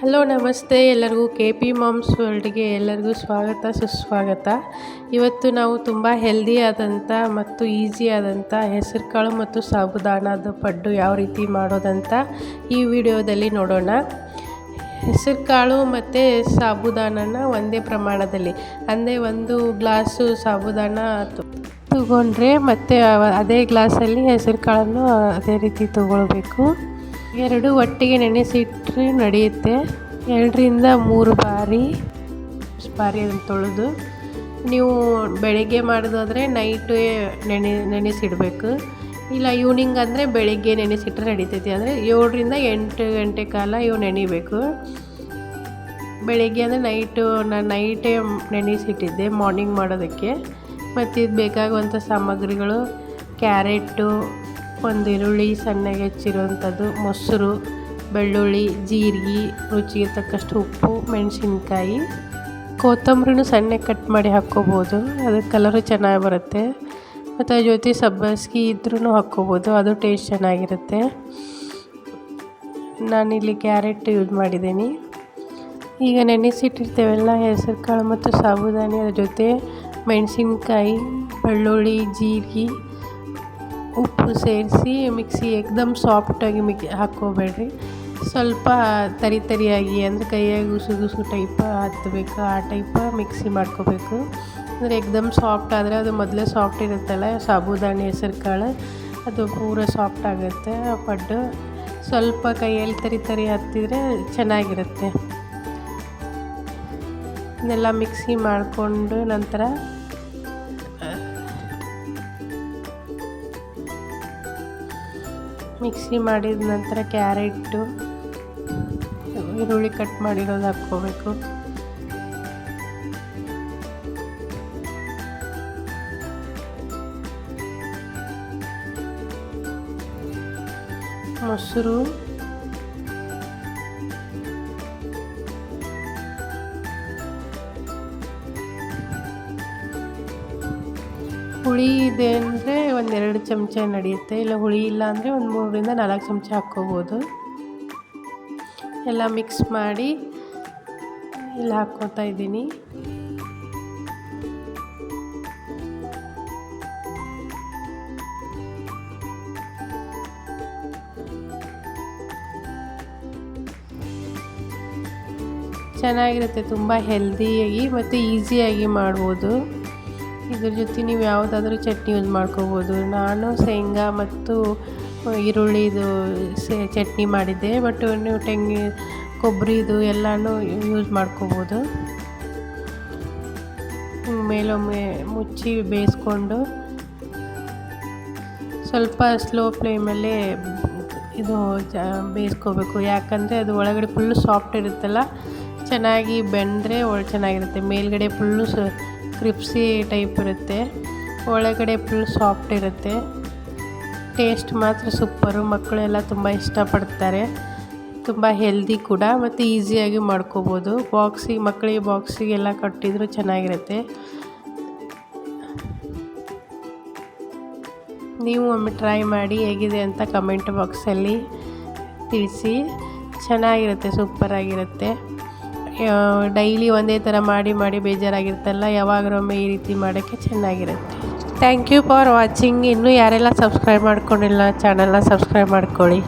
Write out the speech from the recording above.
Hello, ನಮಸ್ತೆ. ಎಲ್ಲರಿಗೂ K P moms ವರ್ಲ್ಡ್ಗೆ ಎಲ್ಲರಿಗೂ ಸ್ವಾಗತ, ಸುಸ್ವಾಗತ. ಇವತ್ತು ನಾವು ತುಂಬ ಹೆಲ್ದಿಯಾದಂಥ ಮತ್ತು ಈಸಿಯಾದಂಥ ಹೆಸರುಕಾಳು ಮತ್ತು ಸಾಬುದಾನದ ಪಡ್ಡು ಯಾವ ರೀತಿ ಮಾಡೋದಂತ ಈ ವಿಡಿಯೋದಲ್ಲಿ ನೋಡೋಣ. ಹೆಸರುಕಾಳು ಮತ್ತು ಸಾಬುದಾನನ ಒಂದೇ ಪ್ರಮಾಣದಲ್ಲಿ, ಅಂದರೆ ಒಂದು ಗ್ಲಾಸು ಸಾಬುದಾನ ತಗೊಂಡ್ರೆ ಮತ್ತು ಅದೇ ಗ್ಲಾಸಲ್ಲಿ ಹೆಸರುಕಾಳನ್ನು ಅದೇ ರೀತಿ ತಗೊಳ್ಬೇಕು. ಎರಡು ಒಟ್ಟಿಗೆ ನೆನೆಸಿಟ್ಟರೆ ನಡೆಯುತ್ತೆ. ಎರಡರಿಂದ ಮೂರು ಬಾರಿ ಬಾರಿ ಅದನ್ನು ತೊಳೆದು ನೀವು ಬೆಳಗ್ಗೆ ಮಾಡೋದಾದರೆ ನೈಟು ನೆನೆ, ನೆನೆಸಿಡಬೇಕು. ಇಲ್ಲ ಈವ್ನಿಂಗ್ ಅಂದರೆ ಬೆಳಗ್ಗೆ ನೆನೆಸಿಟ್ರೆ ನಡೀತೈತಿ. ಅಂದರೆ ಏಳರಿಂದ ಎಂಟು ಗಂಟೆ ಕಾಲ ಇವು ನೆನಿಬೇಕು. ಬೆಳಗ್ಗೆ ಅಂದರೆ ನೈಟು ನಾನು ನೈಟೇ ನೆನೆಸಿಟ್ಟಿದ್ದೆ ಮಾರ್ನಿಂಗ್ ಮಾಡೋದಕ್ಕೆ. ಮತ್ತು ಇದು ಬೇಕಾಗುವಂಥ ಸಾಮಗ್ರಿಗಳು, ಕ್ಯಾರೆಟು ಒಂದು ಈರುಳ್ಳಿ ಸಣ್ಣಗೆ ಹೆಚ್ಚಿರುವಂಥದ್ದು ಮೊಸರು, ಬೆಳ್ಳುಳ್ಳಿ, ಜೀರಿಗೆ, ರುಚಿಗೆ ತಕ್ಕಷ್ಟು ಉಪ್ಪು, ಮೆಣಸಿನ್ಕಾಯಿ. ಕೊತ್ತಂಬರಿನೂ ಸಣ್ಣಗೆ ಕಟ್ ಮಾಡಿ ಹಾಕ್ಕೋಬೋದು. ಅದು ಕಲರು ಚೆನ್ನಾಗಿ ಬರುತ್ತೆ. ಮತ್ತು ಅದ್ರ ಜೊತೆ ಸಬ್ಬಸ್ಗೆ ಇದ್ರೂ ಹಾಕ್ಕೋಬೋದು. ಅದು ಟೇಸ್ಟ್ ಚೆನ್ನಾಗಿರುತ್ತೆ. ನಾನಿಲ್ಲಿ ಕ್ಯಾರೆಟ್ ಯೂಸ್ ಮಾಡಿದ್ದೀನಿ. ಈಗ ನೆನೆಸಿಟ್ಟಿರ್ತೇವೆಲ್ಲ ಹೆಸರು ಕಾಳು ಮತ್ತು ಸಾಬುದಾನಿ ಅದ್ರ ಜೊತೆ ಮೆಣಸಿನ್ಕಾಯಿ, ಬೆಳ್ಳುಳ್ಳಿ, ಜೀರಿಗೆ. ಉಪ್ಪು ಸೇರಿಸಿ ಮಿಕ್ಸಿ ಎಕ್ದಮ್ ಸಾಫ್ಟಾಗಿ ಮಿಕ್ ಹಾಕ್ಕೋಬೇಡ್ರಿ. ಸ್ವಲ್ಪ ತರಿ ತರಿಯಾಗಿ ಅಂದರೆ ಕೈಯಾಗಿ ಉಸು ಗುಸು ಟೈಪ್ ಹತ್ತಬೇಕು ಆ ಟೈಪ್ ಮಿಕ್ಸಿ ಮಾಡ್ಕೋಬೇಕು. ಅಂದರೆ ಎಕ್ದಮ್ ಸಾಫ್ಟ್ ಆದರೆ ಅದು ಮೊದಲೇ ಸಾಫ್ಟ್ ಇರುತ್ತಲ್ಲ ಸಾಬುದಾನಿ ಹೆಸರು ಕಾಳು, ಅದು ಪೂರ ಸಾಫ್ಟ್ ಆಗುತ್ತೆ. ಪಡ್ಡು ಸ್ವಲ್ಪ ಕೈಯಲ್ಲಿ ತರಿ ತರಿ ಹತ್ತಿದರೆ ಚೆನ್ನಾಗಿರುತ್ತೆ. ಇದನ್ನೆಲ್ಲ ಮಿಕ್ಸಿ ಮಾಡಿಕೊಂಡು ನಂತರ ಮಿಕ್ಸಿ ಮಾಡಿದ ನಂತರ ಕ್ಯಾರೆಟು ಈರುಳ್ಳಿ ಕಟ್ ಮಾಡಿರೋದು ಹಾಕ್ಕೋಬೇಕು. ಮೊಸರು ಹುಳಿ ಇದೆ ಅಂದರೆ ಒಂದೆರಡು ಚಮಚ ನಡೆಯುತ್ತೆ. ಇಲ್ಲ ಹುಳಿ ಇಲ್ಲ ಅಂದರೆ ಒಂದು ಮೂರರಿಂದ ನಾಲ್ಕು ಚಮಚ ಹಾಕ್ಕೋಬೋದು. ಎಲ್ಲ ಮಿಕ್ಸ್ ಮಾಡಿ ಇಲ್ಲಿ ಹಾಕ್ಕೋತಾ ಇದ್ದೀನಿ. ಚೆನ್ನಾಗಿರುತ್ತೆ, ತುಂಬ ಹೆಲ್ದಿಯಾಗಿ ಮತ್ತು ಈಸಿಯಾಗಿ ಮಾಡ್ಬೋದು. ಇದ್ರ ಜೊತೆ ನೀವು ಯಾವುದಾದ್ರೂ ಚಟ್ನಿ ಯೂಸ್ ಮಾಡ್ಕೋಬೋದು. ನಾನು ಶೇಂಗಾ ಮತ್ತು ಈರುಳ್ಳಿದು ಸೇ ಚಟ್ನಿ ಮಾಡಿದ್ದೆ. ಬಟ್ ನೀವು ತೆಂಗಿ ಕೊಬ್ಬರಿದು ಎಲ್ಲನೂ ಯೂಸ್ ಮಾಡ್ಕೋಬೋದು. ಮೇಲೊಮ್ಮೆ ಮುಚ್ಚಿ ಬೇಯಿಸ್ಕೊಂಡು ಸ್ವಲ್ಪ ಸ್ಲೋ ಫ್ಲೇಮಲ್ಲೇ ಇದು ಬೇಯಿಸ್ಕೋಬೇಕು. ಯಾಕಂದರೆ ಅದು ಒಳಗಡೆ ಫುಲ್ಲು ಸಾಫ್ಟ್ ಇರುತ್ತಲ್ಲ, ಚೆನ್ನಾಗಿ ಬೆಂದರೆ ಒಳ ಚೆನ್ನಾಗಿರುತ್ತೆ. ಮೇಲ್ಗಡೆ ಫುಲ್ಲು ಸ ಕ್ರಿಪ್ಸಿ ಟೈಪ್ ಇರುತ್ತೆ. ಒಳಗಡೆ ಫುಲ್ ಸಾಫ್ಟ್ ಇರುತ್ತೆ. ಟೇಸ್ಟ್ ಮಾತ್ರ ಸೂಪರು ಮಕ್ಕಳೆಲ್ಲ ತುಂಬ ಇಷ್ಟಪಡ್ತಾರೆ. ತುಂಬ ಹೆಲ್ದಿ ಕೂಡ ಮತ್ತು ಈಸಿಯಾಗಿ ಮಾಡ್ಕೋಬೋದು. ಬಾಕ್ಸಿಗೆ ಮಕ್ಕಳಿಗೆ ಬಾಕ್ಸಿಗೆಲ್ಲ ಕಟ್ಟಿದ್ರು ಚೆನ್ನಾಗಿರುತ್ತೆ. ನೀವು ಒಮ್ಮೆ ಟ್ರೈ ಮಾಡಿ ಹೇಗಿದೆ ಅಂತ ಕಮೆಂಟ್ ಬಾಕ್ಸಲ್ಲಿ ತಿಳಿಸಿ. ಚೆನ್ನಾಗಿರುತ್ತೆ ಸೂಪರಾಗಿರುತ್ತೆ ಡೈಲಿ ಒಂದೇ ಥರ ಮಾಡಿ ಮಾಡಿ ಬೇಜಾರಾಗಿರುತ್ತಲ್ಲ ಯಾವಾಗರೊಮ್ಮೆ ಈ ರೀತಿ ಮಾಡೋಕ್ಕೆ ಚೆನ್ನಾಗಿರುತ್ತೆ. ಥ್ಯಾಂಕ್ ಯು ಫಾರ್ ವಾಚಿಂಗ್ ಇನ್ನೂ ಯಾರೆಲ್ಲ ಸಬ್ಸ್ಕ್ರೈಬ್ ಮಾಡ್ಕೊಂಡಿಲ್ಲ ಚಾನಲ್ನ ಸಬ್ಸ್ಕ್ರೈಬ್ ಮಾಡ್ಕೊಳ್ಳಿ.